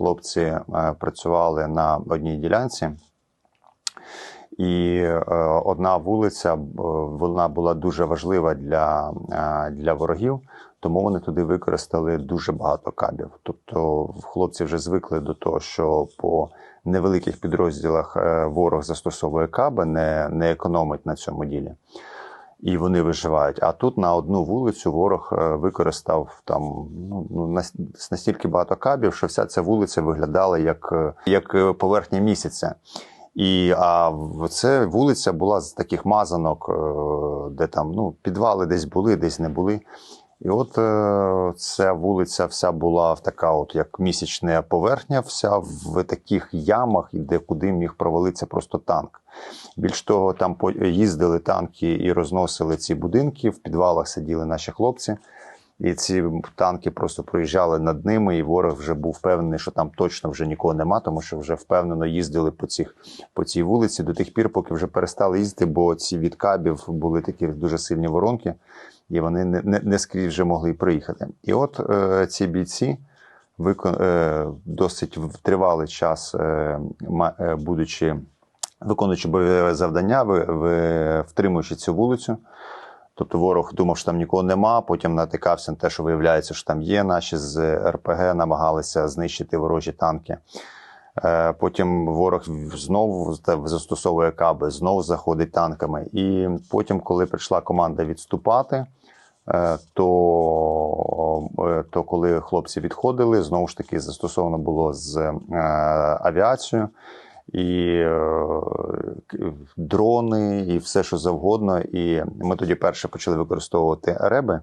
Хлопці е, працювали на одній ділянці, і е, одна вулиця е, вона була дуже важлива для, для ворогів, тому вони туди використали дуже багато кабів. Тобто хлопці вже звикли до того, що по невеликих підрозділах ворог застосовує каби, не, не економить на цьому ділі. І вони виживають. А тут на одну вулицю ворог е, використав там ну, ну настільки багато кабів, що вся ця вулиця виглядала як, е, як е, поверхня місяця. І а це вулиця була з таких мазанок, де там ну, підвали десь були, десь не були. І от е, ця вулиця вся була в така, от як місячна поверхня, вся в таких ямах, де куди міг провалитися просто танк. Більш того, там їздили танки і розносили ці будинки. В підвалах сиділи наші хлопці. І ці танки просто проїжджали над ними, і ворог вже був впевнений, що там точно вже нікого нема, тому що вже впевнено їздили по, цих, по цій вулиці до тих пір, поки вже перестали їздити, бо ці від кабів були такі дуже сильні воронки, і вони не, не, не скрізь вже могли приїхати. І от е, ці бійці, викон, е, досить тривалий час, е, е, будучи виконуючи бойове завдання, ви, ви, втримуючи цю вулицю. Тобто ворог думав, що там нікого нема, потім натикався на те, що виявляється, що там є наші з РПГ, намагалися знищити ворожі танки. Е, Потім ворог знову застосовує каби, знову заходить танками. І потім, коли прийшла команда відступати, е, то, е, то коли хлопці відходили, знову ж таки застосовано було з авіацією. І е, дрони, і все, що завгодно. І ми тоді перше почали використовувати реби,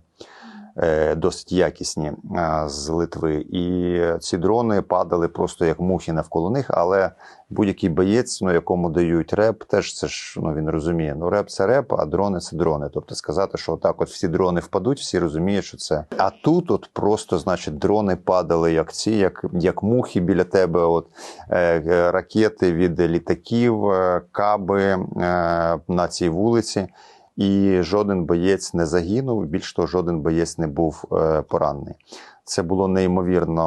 досить якісні е, з Литви. І ці дрони падали просто як мухи навколо них. Але будь-який боєць, ну, якому дають реп, теж це ж ну, він розуміє. Ну, реп це реп, а дрони це дрони. Тобто сказати, що отак от всі дрони впадуть, всі розуміють, що це. А тут от просто, значить, дрони падали як ці, як, як мухи біля тебе. От е, е, ракети від літаків, е, каби е, на цій вулиці. І жоден боєць не загинув. Більш того, жоден боєць не був е, поранений. Це було неймовірно